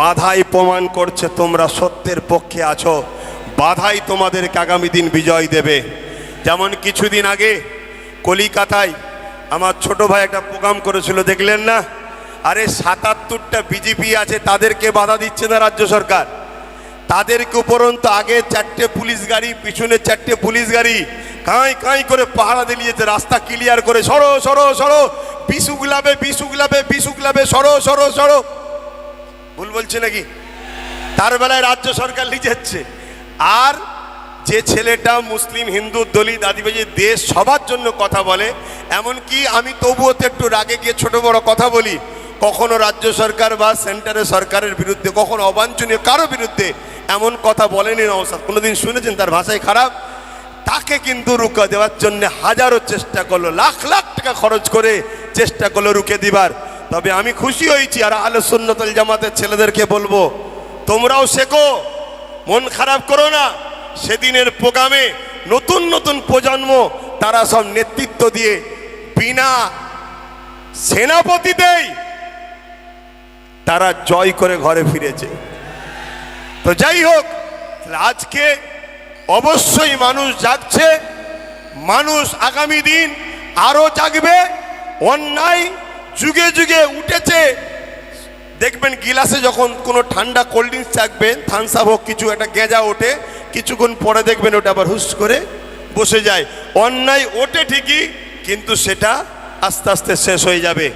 বাধাই প্রমাণ করছে তোমরা সত্যের পক্ষে আছো। বাধাই তোমাদেরকে আগামী দিন বিজয় দেবে। যেমন কিছুদিন আগে কলিকাতায় আমার ছোট ভাই একটা প্রোগ্রাম করেছিল, দেখলেন না? আরে সাতাত্তরটা বিজেপি আছে, তাদেরকে বাধা দিচ্ছে না রাজ্য সরকার। তাদেরকে উপরন্ত আগে চারটে পুলিশ গাড়ি, পিছনে চারটে পুলিশ গাড়ি, কাঁই কাঁই করে পাহারা দিলিয়েছে, রাস্তা ক্লিয়ার করে, সরো সরো সরো উগলাবে বিষ উগলাবে সরো সরো সরো। ভুল বলছে নাকি? তার বেলায় রাজ্য সরকার লিখেছে, আর যে ছেলেটা মুসলিম, হিন্দু, দলিত, আদিবাসী দেশ সবার জন্য কথা বলে, এমনকি আমি তবুও তো একটু রাগে গিয়ে ছোট বড় কথা বলি, কখনো রাজ্য সরকার বা সেন্টারের সরকারের বিরুদ্ধে, কখনো অবাঞ্ছনীয় কারও বিরুদ্ধে এমন কথা বলেনি নওসাদ কোনোদিন শুনেছেন তার ভাষায় খারাপ? তাকে কিন্তু রুকা দেওয়ার জন্য হাজারো চেষ্টা করল, লাখ লাখ টাকা খরচ করে চেষ্টা করল রুকে দিবার। তবে আমি খুশি হয়েছি আর আলো সুন্নতল জামাতের ছেলেদেরকে বলব, তোমরাও শেখো, মন খারাপ করো না। সেদিনের প্রোগ্রামে নতুন নতুন প্রজন্ম, তারা সব নেতৃত্ব দিয়ে বিনা সেনাপতিতেই তারা জয় করে ঘরে ফিরেছে। তো যাই হোক আজকে অবশ্যই মানুষ জাগছে, মানুষ আগামী দিন আরও জাগবে, অন্যায় যুগে যুগে উঠেছে। দেখবেন গিলাসে যখন কোনো ঠান্ডা কোল্ড ড্রিঙ্কস থাকবে থানসাপ হোক, কিছু একটা গেঁজা ওঠে, কিছুক্ষণ পরে দেখবেন ওটা আবার হুস করে বসে যায়। অন্যায় ওঠে ঠিকই, কিন্তু সেটা আস্তে আস্তে শেষ হয়ে যাবে।